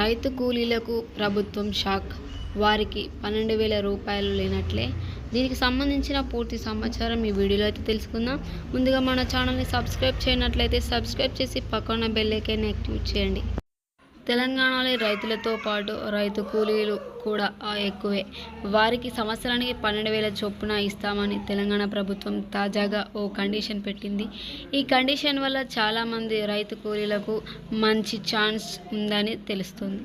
రైతు కూలీలకు ప్రభుత్వం షాక్. వారికి పన్నెండు వేల రూపాయలు లేనట్లే. దీనికి సంబంధించిన పూర్తి సమాచారం ఈ వీడియోలో అయితే తెలుసుకుందాం. ముందుగా మన ఛానల్ని సబ్స్క్రైబ్ చేయనట్లయితే సబ్స్క్రైబ్ చేసి పక్కన బెల్ ఐకాన్ని యాక్టివేట్ చేయండి. తెలంగాణలో రైతులతో పాటు రైతు కూలీలు కూడా ఎక్కువే. వారికి సంవత్సరానికి పన్నెండు వేల చొప్పున ఇస్తామని తెలంగాణ ప్రభుత్వం తాజాగా ఓ కండిషన్ పెట్టింది. ఈ కండిషన్ వల్ల చాలామంది రైతు కూలీలకు మంచి ఛాన్స్ ఉందని తెలుస్తుంది.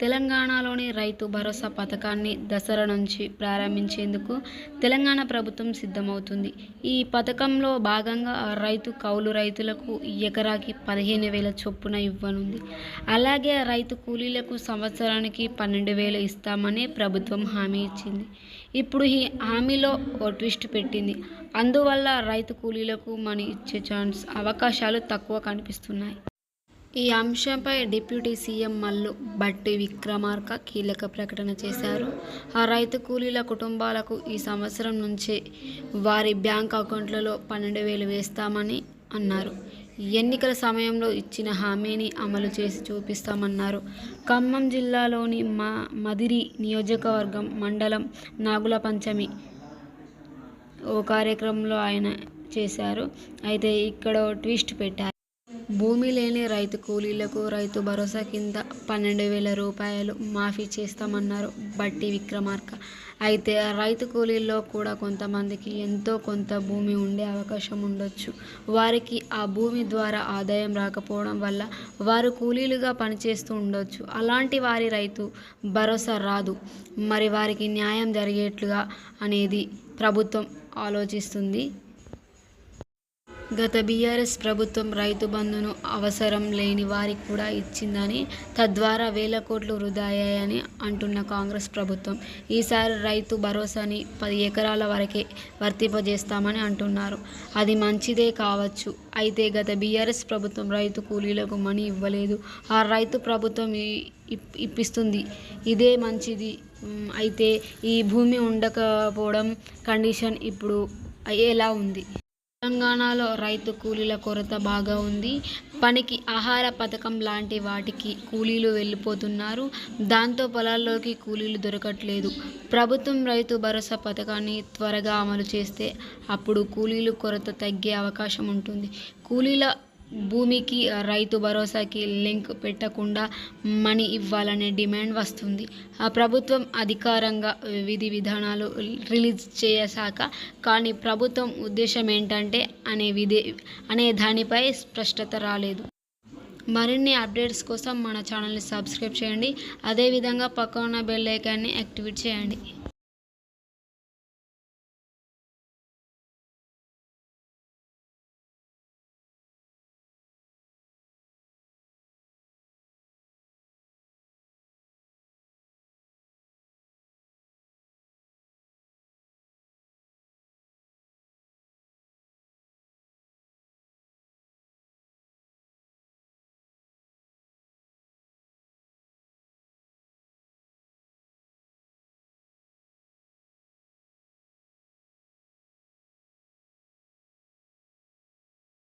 తెలంగాణలోని రైతు భరోసా పథకాన్ని దసరా నుంచి ప్రారంభించేందుకు తెలంగాణ ప్రభుత్వం సిద్ధమవుతుంది. ఈ పథకంలో భాగంగా రైతు కౌలు రైతులకు ఎకరాకి పదిహేను వేల చొప్పున ఇవ్వనుంది. అలాగే రైతు కూలీలకు సంవత్సరానికి పన్నెండు వేలు ఇస్తామని ప్రభుత్వం హామీ ఇచ్చింది. ఇప్పుడు ఈ హామీలో ఓ ట్విస్ట్ పెట్టింది. అందువల్ల రైతు కూలీలకు మనీ ఇచ్చే ఛాన్స్ అవకాశాలు తక్కువ కనిపిస్తున్నాయి. ఈ అంశంపై డిప్యూటీ సీఎం మల్లు బట్టి విక్రమార్క కీలక ప్రకటన చేశారు. ఆ రైతు కూలీల కుటుంబాలకు ఈ సంవత్సరం నుంచే వారి బ్యాంక్ అకౌంట్లలో పన్నెండు వేలు వేస్తామని అన్నారు. ఎన్నికల సమయంలో ఇచ్చిన హామీని అమలు చేసి చూపిస్తామన్నారు. ఖమ్మం జిల్లాలోని మా మదిరి నియోజకవర్గం మండలం నాగుల పంచమి ఓ కార్యక్రమంలో ఆయన చేశారు. అయితే ఇక్కడ ట్విస్ట్ పెట్టారు. భూమి లేని రైతు కూలీలకు రైతు భరోసా కింద పన్నెండు వేల రూపాయలు మాఫీ చేస్తామన్నారు బట్టి విక్రమార్క. అయితే రైతు కూలీల్లో కూడా కొంతమందికి ఎంతో కొంత భూమి ఉండే అవకాశం ఉండొచ్చు. వారికి ఆ భూమి ద్వారా ఆదాయం రాకపోవడం వల్ల వారు కూలీలుగా పనిచేస్తూ ఉండొచ్చు. అలాంటి వారి రైతు భరోసా రాదు. మరి వారికి న్యాయం జరిగేట్లుగా అనేది ప్రభుత్వం ఆలోచిస్తుంది. గత బీఆర్ఎస్ ప్రభుత్వం రైతు బంధును అవసరం లేని వారికి కూడా ఇచ్చిందని తద్వారా వేల కోట్లు వృధా అయ్యాయని అంటున్న కాంగ్రెస్ ప్రభుత్వం. ఈసారి రైతు భరోసాని పది ఎకరాల వరకే వర్తింపజేస్తామని అంటున్నారు. అది మంచిదే కావచ్చు. అయితే గత బీఆర్ఎస్ ప్రభుత్వం రైతు కూలీలకు మనీ ఇవ్వలేదు. ఆ రైతు ప్రభుత్వం ఇప్పిస్తుంది. ఇదే మంచిది. అయితే ఈ భూమి ఉండకపోవడం కండిషన్ ఇప్పుడు అయ్యేలా ఉంది? తెలంగాణలో రైతు కూలీల కొరత బాగా ఉంది. పనికి ఆహార పథకం లాంటి వాటికి కూలీలు వెళ్ళిపోతున్నారు. దాంతో పొలాల్లోకి కూలీలు దొరకట్లేదు. ప్రభుత్వం రైతు భరోసా పథకాన్ని త్వరగా అమలు చేస్తే అప్పుడు కూలీలు కొరత తగ్గే అవకాశం ఉంటుంది. కూలీల భూమికి రైతు భరోసాకి లింక్ పెట్టకుండా మనీ ఇవ్వాలనే డిమాండ్ వస్తుంది. ఆ ప్రభుత్వం అధికారంగా విధి విధానాలు రిలీజ్ చేశాక కానీ ప్రభుత్వం ఉద్దేశం ఏంటంటే అనే విధి అనే దానిపై స్పష్టత రాలేదు. మరిన్ని అప్డేట్స్ కోసం మన ఛానల్ని సబ్స్క్రైబ్ చేయండి. అదేవిధంగా పక్కన బెల్ ఐకాన్ని యాక్టివేట్ చేయండి.